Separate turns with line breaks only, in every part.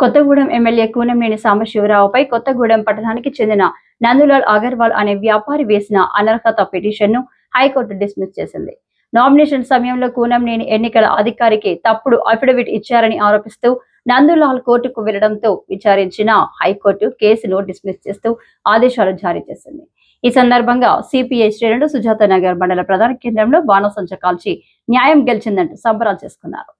Kothagudem MLA Kunamneni సాంబశివరావుపై కొత్తగూడెం పట్టణానికి చెందిన నందులాల్ అగర్వాల్ అనే వ్యాపారి వేసిన అనర్హత పిటిషన్ను హైకోర్టు డిస్మిస్ చేసింది. నామినేషన్ సమయంలో కూనంనేని ఎన్నికల అధికారికి తప్పుడు అఫిడవిట్ ఇచ్చారని ఆరోపిస్తూ నందులాల్ కోర్టుకు వెళ్ళడంతో విచారించిన హైకోర్టు కేసును డిస్మిస్ చేస్తూ ఆదేశాలు జారీ చేసింది. ఈ సందర్భంగా సిపిఐ శ్రేణులు సుజాత నగర్ మండల ప్రధాన కేంద్రంలో బాణసంచ కాల్చి న్యాయం గెలిచిందంటూ సంబరాలు చేసుకున్నారు.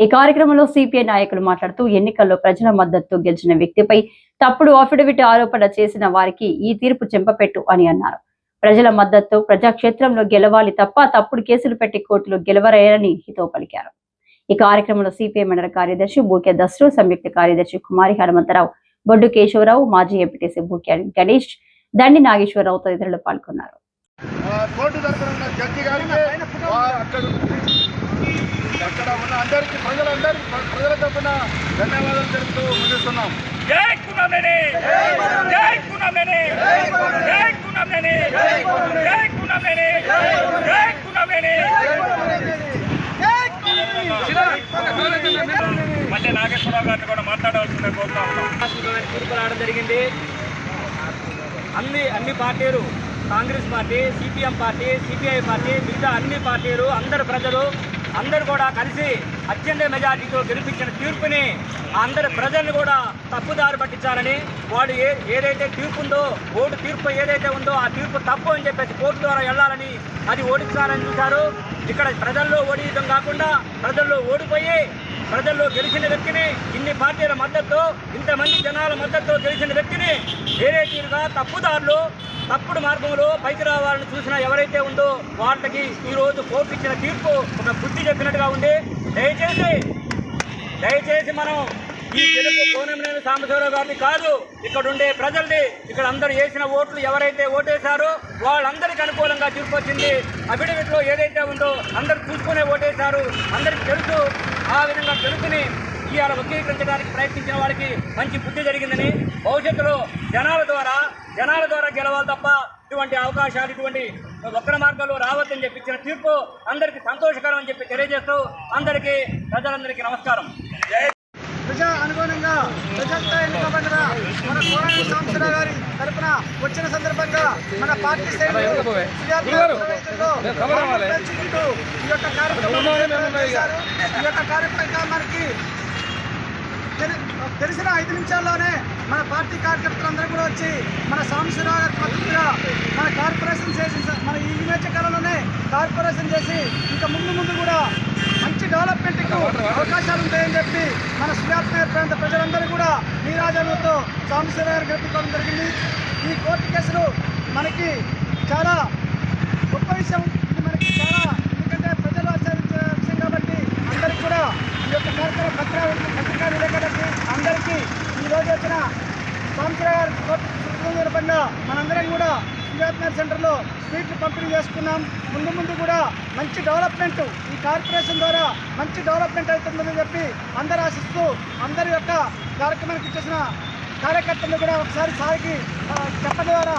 ఈ కార్యక్రమంలో సిపిఐ నాయకులు మాట్లాడుతూ ఎన్నికల్లో ప్రజల మద్దతు గెలిచిన వ్యక్తిపై తప్పుడు అఫిడవిట్ ఆరోపణ చేసిన వారికి ఈ తీర్పు చెంపపెట్టు అని అన్నారు. ప్రజల మద్దతు ప్రజాక్షేత్రంలో గెలవాలి తప్ప తప్పుడు కేసులు పెట్టి కోర్టులో గెలవరేయని హితో పలికారు. ఈ కార్యక్రమంలో సిపిఐ మండల కార్యదర్శి బూకే దస్రు సంయుక్త కార్యదర్శి కుమారి హనుమంతరావు బొడ్డు కేశవరావు మాజీ ఎంపీటీసీ బూకే గణేష్ దండి నాగేశ్వరరావు తదితరులు పాల్గొన్నారు
ఆ, కోర్టు తరఫున ఉన్న జడ్జి గారికి వా- అక్కడ ఉన్న అందరికి ప్రజలందరికీ ప్ర- ప్రజల తరఫున ధన్యవాదాలు తెలుపుతూ ముగిస్తున్నాం
జై కునమేని జై కునమేని జై కునమేని జై కునమేని జై కునమేని మళ్ళీ నాగేశ్వరరావు గారిని కూడా మాట్లాడవలసిందే కోరుతా
తీర్పు రావడం జరిగింది అన్ని అన్ని పార్టీలు Congress party CPM party CPI party మిగతా అన్ని పార్టీలు అందరు ప్రజలు అందరూ కూడా కలిసి అత్యంత మెజార్టీతో గెలిపించిన తీర్పుని అందరి ప్రజల్ని కూడా తప్పుదారి పట్టించాలని వాడు ఏ ఏదైతే తీర్పు ఉందో ఓటు తీర్పు ఏదైతే ఉందో ఆ తీర్పు తప్పు అని చెప్పేసి కోర్టు ద్వారా వెళ్ళాలని అది ఓడించాలని చూశారు. ఇక్కడ ప్రజల్లో ఓడించడం కాకుండా ప్రజల్లో ఓడిపోయి ప్రజల్లో గెలిచిన వ్యక్తిని ఇన్ని పార్టీల మద్దతు ఇంతమంది జనాల మద్దతు గెలిచిన వ్యక్తిని వేరే తీరుగా తప్పుదారులు తప్పుడు మార్గంలో పైకి రావాలని చూసిన ఎవరైతే ఉందో వాళ్ళకి ఈరోజు కోర్టు ఇచ్చిన తీర్పు ఒక బుద్ధి చెప్పినట్టుగా ఉంది. దయచేసి దయచేసి మనం ఈ తెలుగు కోనమినేని సాంబశివరావు గారిని కాదు. ఇక్కడ ఉండే ప్రజల్ని ఇక్కడ అందరూ వేసిన ఓట్లు ఎవరైతే ఓటేశారో వాళ్ళందరికీ అనుకూలంగా తీర్పు వచ్చింది. ఏదైతే ఉందో అందరూ చూసుకునే ఓటేశారు. అందరికి తెలుసు ఆ విధంగా తెలుసుని ఇవాళ వక్రీకరించడానికి ప్రయత్నించిన వారికి మంచి బుద్ధి జరిగిందని భవిష్యత్తులో జనాల ద్వారా జనాల ద్వారా గెలవాలి తప్ప ఇటువంటి అవకాశాలు ఇటువంటి వక్ర మార్గంలో రావద్దని చెప్పి ఇచ్చిన తీర్పు అందరికీ సంతోషకరం అని చెప్పి తెలియజేస్తూ అందరికీ ప్రజలందరికీ నమస్కారం.
ప్రజా అనుగుణంగా ప్రజలతో ఎన్నుకోబడిన మన కోరాని సంస్థల గారి తరపున వచ్చిన సందర్భంగా మన పార్టీ శ్రేణులు ఈ యొక్క కార్యక్రమం. ఈ యొక్క కార్యక్రమానికి తెలిసిన ఐదు నిమిషాల్లోనే మన పార్టీ కార్యకర్తలందరూ కూడా వచ్చి మన సాంశురాగ మద్దతుగా మన కార్పొరేషన్ చేసి మన ఈ మధ్య కాలంలోనే కార్పొరేషన్ చేసి ఇంకా ముందు ముందు కూడా మంచి డెవలప్మెంట్కు అవకాశాలు ఉంటాయని చెప్పి మన సుజాత ప్రాంత ప్రజలందరూ కూడా నీరాజనంతో సాంబశివరావు గారు గెలుపుకోవడం జరిగింది. ఈ కోర్టు కేసులు మనకి చాలా గొప్ప విషయం. ఇది మనకి చాలా ఎందుకంటే ప్రజలు ఆచరించే విషయం కాబట్టి అందరికీ కూడా ఈ యొక్క కార్యక్రమ పత్ర పత్రికా అందరికీ ఈ రోజు వచ్చిన సాంసరావు గారి కోర్టు మనందరం కూడా సుజాత్నగర్ సెంటర్లో స్వీట్లు పంపిణీ చేసుకున్నాం. ముందు ముందు కూడా మంచి డెవలప్మెంట్ ఈ కార్పొరేషన్ ద్వారా మంచి డెవలప్మెంట్ అవుతుందని చెప్పి అందరూ ఆశిస్తూ అందరి యొక్క కార్యక్రమానికి ఇచ్చేసిన కార్యకర్తలు కూడా ఒకసారి సారికి చెప్పడం ద్వారా